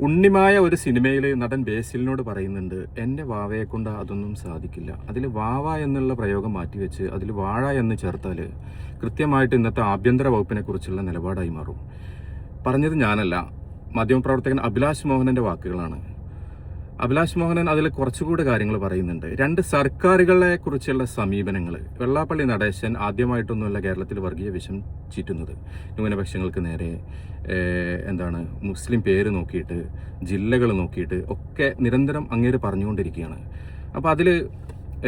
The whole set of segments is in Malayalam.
ഉണ്ണിമായ ഒരു സിനിമയിൽ നടൻ ബേസിലിനോട് പറയുന്നുണ്ട് എന്റെ വാവയെ കൊണ്ട് അതൊന്നും സാധിക്കില്ല. അതിൽ വാവ എന്നുള്ള പ്രയോഗം മാറ്റിവെച്ച് അതിൽ വാഴ എന്ന് ചേർത്താൽ കൃത്യമായിട്ട് ഇന്നത്തെ ആഭ്യന്തര വകുപ്പിനെ കുറിച്ചുള്ള നിലപാടായി മാറും. പറഞ്ഞത് ഞാനല്ല. മാധ്യമപ്രവർത്തകൻ അഭിലാഷ് മോഹനന്റെ വാക്കുകളാണ്. അഭിലാഷ് മോഹനൻ അതിൽ കുറച്ചുകൂടി കാര്യങ്ങൾ പറയുന്നുണ്ട്. രണ്ട് സർക്കാരുകളെ കുറിച്ചുള്ള സമീപനങ്ങൾ വെള്ളാപ്പള്ളി നടേശൻ ആദ്യമായിട്ടൊന്നുമല്ല കേരളത്തിൽ വർഗീയ വിഷം ചീറ്റുന്നത്. ന്യൂനപക്ഷങ്ങൾക്ക് നേരെ എന്താണ് മുസ്ലിം പേര് നോക്കിയിട്ട് ജില്ലകൾ നോക്കിയിട്ട് ഒക്കെ നിരന്തരം അങ്ങേര് പറഞ്ഞുകൊണ്ടിരിക്കുകയാണ്. അപ്പോൾ അതിൽ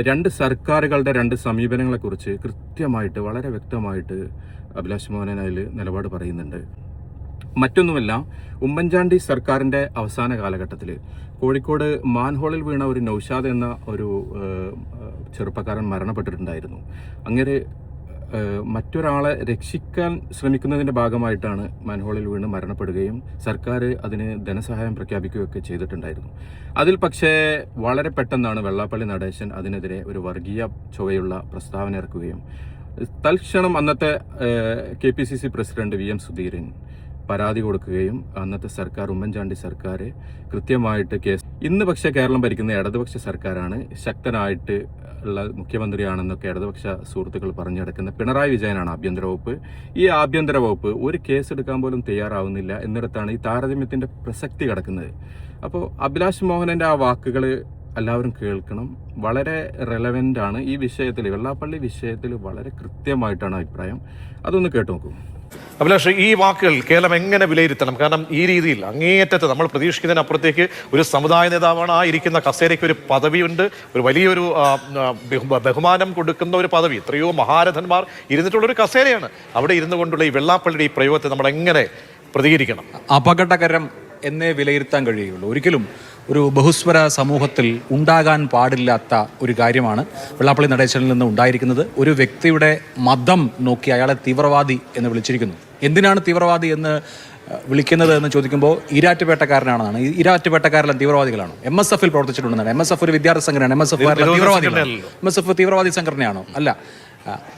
രണ്ട് സർക്കാരുകളുടെ രണ്ട് സമീപനങ്ങളെക്കുറിച്ച് കൃത്യമായിട്ട് വളരെ വ്യക്തമായിട്ട് അഭിലാഷ് മോഹനൻ അതിൽ നിലപാട് പറയുന്നുണ്ട്. മറ്റൊന്നുമല്ല ഉമ്മൻചാണ്ടി സർക്കാരിന്റെ അവസാന കാലഘട്ടത്തിൽ കോഴിക്കോട് മാൻഹോളിൽ വീണ ഒരു നൌഷാദ് എന്ന ഒരു ചെറുപ്പക്കാരൻ മരണപ്പെട്ടിട്ടുണ്ടായിരുന്നു. അങ്ങനെ മറ്റൊരാളെ രക്ഷിക്കാൻ ശ്രമിക്കുന്നതിന്റെ ഭാഗമായിട്ടാണ് മാൻഹോളിൽ വീണ് മരണപ്പെടുകയും സർക്കാർ അതിന് ധനസഹായം പ്രഖ്യാപിക്കുകയൊക്കെ ചെയ്തിട്ടുണ്ടായിരുന്നു. അതിൽ പക്ഷേ വളരെ പെട്ടെന്നാണ് വെള്ളാപ്പള്ളി നടേശൻ അതിനെതിരെ ഒരു വർഗീയ ചുവയുള്ള പ്രസ്താവന ഇറക്കുകയും തൽക്ഷണം അന്നത്തെ K P C C president V M Sudheeran പരാതി കൊടുക്കുകയും അന്നത്തെ സർക്കാർ ഉമ്മൻചാണ്ടി സർക്കാർ കൃത്യമായിട്ട് കേസ് ഇന്ന് പക്ഷേ കേരളം ഭരിക്കുന്ന ഇടതുപക്ഷ സർക്കാരാണ് ശക്തനായിട്ട് ഉള്ള മുഖ്യമന്ത്രിയാണെന്നൊക്കെ ഇടതുപക്ഷ സുഹൃത്തുക്കൾ പറഞ്ഞു നടക്കുന്ന പിണറായി വിജയനാണ് ആഭ്യന്തര വകുപ്പ്. ഈ ആഭ്യന്തര വകുപ്പ് ഒരു കേസ് എടുക്കാൻ പോലും തയ്യാറാവുന്നില്ല എന്നിടത്താണ് ഈ താരതമ്യത്തിന്റെ പ്രസക്തി കിടക്കുന്നത്. അപ്പോൾ അഭിലാഷ് മോഹനന്റെ ആ വാക്കുകൾ എല്ലാവരും കേൾക്കണം. വളരെ റെലവെന്റ് ആണ് ഈ വിഷയത്തിൽ വെള്ളാപ്പള്ളി വിഷയത്തിൽ വളരെ കൃത്യമായിട്ടാണ് അഭിപ്രായം. അതൊന്ന് കേട്ടു നോക്കൂ. അഭിലാഷ് ഈ വാക്കുകൾ കേരളം എങ്ങനെ വിലയിരുത്തണം? കാരണം ഈ രീതിയിൽ അങ്ങേയറ്റത്ത് നമ്മൾ പ്രതീക്ഷിക്കുന്നതിനപ്പുറത്തേക്ക് ഒരു സമുദായ നേതാവാണ് ആ ഇരിക്കുന്ന കസേരയ്ക്ക് ഒരു പദവിയുണ്ട്. ഒരു വലിയൊരു ബഹുമാനം കൊടുക്കുന്ന ഒരു പദവി. എത്രയോ മഹാരഥന്മാർ ഇരുന്നിട്ടുള്ള ഒരു കസേരയാണ്. അവിടെ ഇരുന്നു കൊണ്ടുള്ള ഈ വെള്ളാപ്പള്ളിയുടെ ഈ പ്രയോഗത്തെ നമ്മൾ എങ്ങനെ പ്രതികരിക്കണം? അപകടകരം എന്നേ വിലയിരുത്താൻ കഴിയുള്ളൂ. ഒരിക്കലും ഒരു ബഹുസ്വര സമൂഹത്തിൽ ഉണ്ടാകാൻ പാടില്ലാത്ത ഒരു കാര്യമാണ് വെള്ളാപ്പള്ളി നടേശനിൽ നിന്ന് ഉണ്ടായിരിക്കുന്നത്. ഒരു വ്യക്തിയുടെ മതം നോക്കി അയാളെ തീവ്രവാദി എന്ന് വിളിച്ചിരിക്കുന്നു. എന്തിനാണ് തീവ്രവാദി എന്ന് വിളിക്കുന്നത് എന്ന് ചോദിക്കുമ്പോൾ ഈരാറ്റുപേട്ടക്കാരനാണെന്നാണ്. ഈരാറ്റുപേട്ടക്കാരെല്ലാം തീവ്രവാദികളാണ്? എം എസ് എഫിൽ പ്രവർത്തിച്ചിട്ടുണ്ടെന്നാണ്. എം എസ് എഫ് ഒരു വിദ്യാർത്ഥി സംഘടനയാണ്. എം എസ് എഫ് തീവ്രവാദികളാണ് സംഘടനയല്ലല്ലോ. എം എസ് എഫ് തീവ്രവാദി സംഘടനയാണോ? അല്ല.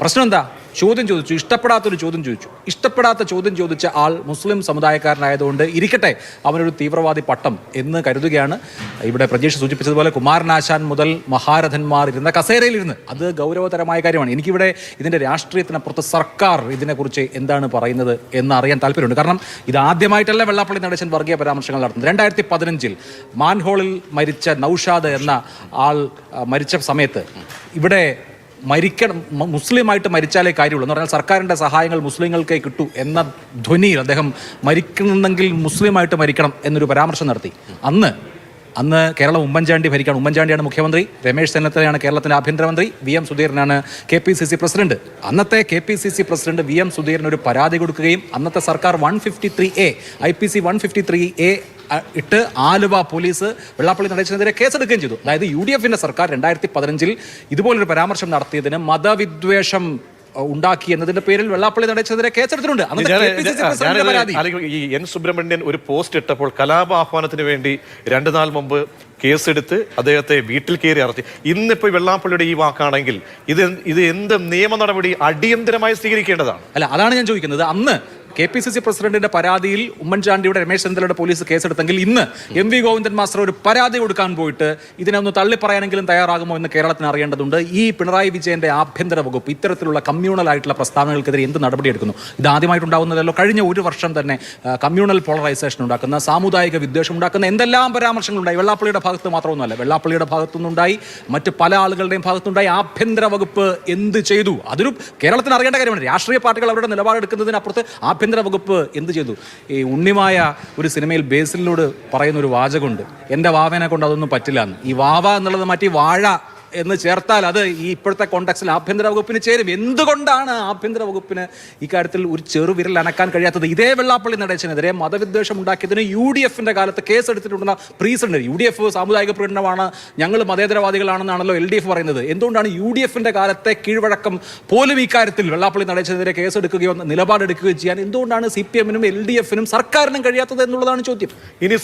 പ്രശ്നം എന്താ? ചോദ്യം ചോദിച്ചു. ഇഷ്ടപ്പെടാത്തൊരു ചോദ്യം ചോദിച്ചു. ഇഷ്ടപ്പെടാത്ത ചോദ്യം ചോദിച്ച ആൾ മുസ്ലിം സമുദായക്കാരനായതുകൊണ്ട് ഇരിക്കട്ടെ അവനൊരു തീവ്രവാദി പട്ടം എന്ന് കരുതുകയാണ്. ഇവിടെ പ്രജീഷ് സൂചിപ്പിച്ചതുപോലെ കുമാരനാശാൻ മുതൽ മഹാരഥന്മാർ ഇരുന്ന കസേരയിൽ കസേരയിലിരുന്ന്. അത് ഗൗരവതരമായ കാര്യമാണ്. എനിക്കിവിടെ ഇതിന്റെ രാഷ്ട്രീയത്തിനപ്പുറത്ത് സർക്കാർ ഇതിനെക്കുറിച്ച് എന്താണ് പറയുന്നത് എന്ന് അറിയാൻ താല്പര്യമുണ്ട്. കാരണം ഇത് ആദ്യമായിട്ടല്ല വെള്ളാപ്പള്ളി നടേശൻ വർഗീയ പരാമർശങ്ങൾ നടത്തുന്നത്. രണ്ടായിരത്തി പതിനഞ്ചിൽ മാൻഹോളിൽ മരിച്ച നൌഷാദ് എന്ന ആൾ മരിച്ച സമയത്ത് ഇവിടെ മരിക്കണം മുസ്ലിം മുസ്ലിമായിട്ട് മരിച്ചാലേ കാര്യമുള്ളൂ എന്ന് പറഞ്ഞാൽ സർക്കാരിന്റെ സഹായങ്ങൾ മുസ്ലിങ്ങൾക്കേ കിട്ടൂ എന്ന ധ്വനിയിൽ അദ്ദേഹം മരിക്കുന്നെങ്കിൽ മുസ്ലിമായിട്ട് മരിക്കണം എന്നൊരു പരാമർശം നടത്തി. അന്ന് അന്ന് കേരളം ഉമ്മൻചാണ്ടി ഭരിക്കുകയാണ് ഉമ്മൻചാണ്ടിയാണ് മുഖ്യമന്ത്രി രമേശ് ചെന്നിത്തലയാണ് കേരളത്തിന്റെ ആഭ്യന്തരമന്ത്രി V M സുധീരനാണ് K P C C president. അന്നത്തെ K P C C president V M Sudheeran ഒരു പരാതി കൊടുക്കുകയും അന്നത്തെ സർക്കാർ one fifty three A I P C one fifty three A ഇട്ട് ആലുവ പോലീസ് വെള്ളാപ്പള്ളി നടേശനെതിരെ കേസെടുക്കുകയും ചെയ്തു. അതായത് യു ഡി എഫിന്റെ സർക്കാർ രണ്ടായിരത്തി പതിനഞ്ചിൽ ഇതുപോലൊരു പരാമർശം നടത്തിയതിന് മതവിദ്വേഷം ഉണ്ടാക്കി എന്നതിന്റെ പേരിൽ വെള്ളാപ്പള്ളി നടേശനെതിരെ കേസെടുത്തിട്ടുണ്ട്. ഈ എൻ സുബ്രഹ്മണ്യൻ ഒരു പോസ്റ്റ് ഇട്ടപ്പോൾ കലാപ ആഹ്വാനത്തിന് വേണ്ടി രണ്ടു നാൾ മുമ്പ് കേസെടുത്ത് അദ്ദേഹത്തെ വീട്ടിൽ കയറി അറസ്റ്റ്. ഇന്നിപ്പോ വെള്ളാപ്പള്ളിയുടെ ഈ വാക്കാണെങ്കിൽ ഇത് ഇത് എന്ത് നിയമ നടപടി അടിയന്തരമായി സ്വീകരിക്കേണ്ടതാണ്? അല്ല അതാണ് ഞാൻ ചോദിക്കുന്നത്. അന്ന് കെ പി സി സി പ്രസിഡന്റിന്റെ പരാതിയിൽ ഉമ്മൻചാണ്ടിയുടെ രമേശ് ചെന്നിത്തലയുടെ പോലീസ് കേസെടുത്തെങ്കിൽ ഇന്ന് എം വി ഗോവിന്ദൻ മാസ്റ്റർ ഒരു പരാതി കൊടുക്കാൻ പോയിട്ട് ഇതിനെ ഒന്ന് തള്ളിപ്പറയാനെങ്കിലും തയ്യാറാകുമോ എന്ന് കേരളത്തിന് അറിയേണ്ടതുണ്ട്. ഈ പിണറായി വിജയന്റെ ആഭ്യന്തര വകുപ്പ് ഇത്തരത്തിലുള്ള കമ്മ്യൂണൽ ആയിട്ടുള്ള പ്രസ്താവനകൾക്കെതിരെ എന്ത് നടപടിയെടുക്കുന്നു ഇത് ആദ്യമായിട്ടുണ്ടാകുന്നതല്ലോ കഴിഞ്ഞ ഒരു വർഷം തന്നെ കമ്മ്യൂണൽ പോളറൈസേഷൻ ഉണ്ടാക്കുന്ന സാമുദായിക വിദ്വേഷം ഉണ്ടാക്കുന്ന എന്തെല്ലാം പരാമർശങ്ങളുണ്ടായി? വെള്ളാപ്പള്ളിയുടെ ഭാഗത്ത് മാത്രമൊന്നുമല്ല. വെള്ളാപ്പള്ളിയുടെ ഭാഗത്തുനിന്നുണ്ടായി. മറ്റ് പല ആളുകളുടെയും ഭാഗത്തുണ്ടായി ആഭ്യന്തര വകുപ്പ് എന്ത് ചെയ്തു? അതൊരു കേരളത്തിന് അറിയേണ്ട കാര്യമാണ്. രാഷ്ട്രീയ പാർട്ടികൾ അവരുടെ നിലപാടെടുക്കുന്നതിനപ്പുറത്ത് ആഭ്യന്തര വകുപ്പ് എന്ത് ചെയ്തു? ഈ ഉണ്ണിമായ ഒരു സിനിമയിൽ ബേസിലിനോട് പറയുന്ന ഒരു വാചകമുണ്ട്. എന്റെ വാവേനെ കൊണ്ട് അതൊന്നും പറ്റില്ല എന്ന്. ഈ വാവ എന്നുള്ളത് മാറ്റി വാഴ എന്ന് ചേർത്താൽ അത് ഈ ഇപ്പോഴത്തെ കോണ്ടാക്സിൽ ആഭ്യന്തര വകുപ്പിന് ചേരും. എന്തുകൊണ്ടാണ് ആഭ്യന്തര വകുപ്പിന് ഇക്കാര്യത്തിൽ ഒരു ചെറുവിരൽ അനക്കാൻ കഴിയാത്തത്? ഇതേ വെള്ളാപ്പള്ളി നടേശനെതിരെ മതവിദ്വേഷം ഉണ്ടാക്കിയതിന് യു ഡി എഫിന്റെ കാലത്ത് കേസ് എടുത്തിട്ടുണ്ടെന്ന പ്രീസിഡന്റ് യു ഡി എഫ് സാമുദായിക പ്രകടനമാണ് ഞങ്ങൾ മതേതരവാദികളാണെന്നാണല്ലോ എൽ ഡി എഫ് പറയുന്നത്. എന്തുകൊണ്ടാണ് യു ഡി എഫിന്റെ കാലത്തെ കീഴ്വഴക്കം പോലും ഇക്കാര്യത്തിൽ വെള്ളാപ്പള്ളി നടേശനെതിരെ കേസെടുക്കുകയോ നിലപാടെടുക്കുകയോ ചെയ്യാൻ? എന്തുകൊണ്ടാണ് സി പി എമ്മിനും എൽ ഡി എഫിനും സർക്കാരിനും കഴിയാത്തത് എന്നുള്ളതാണ് ചോദ്യം. ഇനി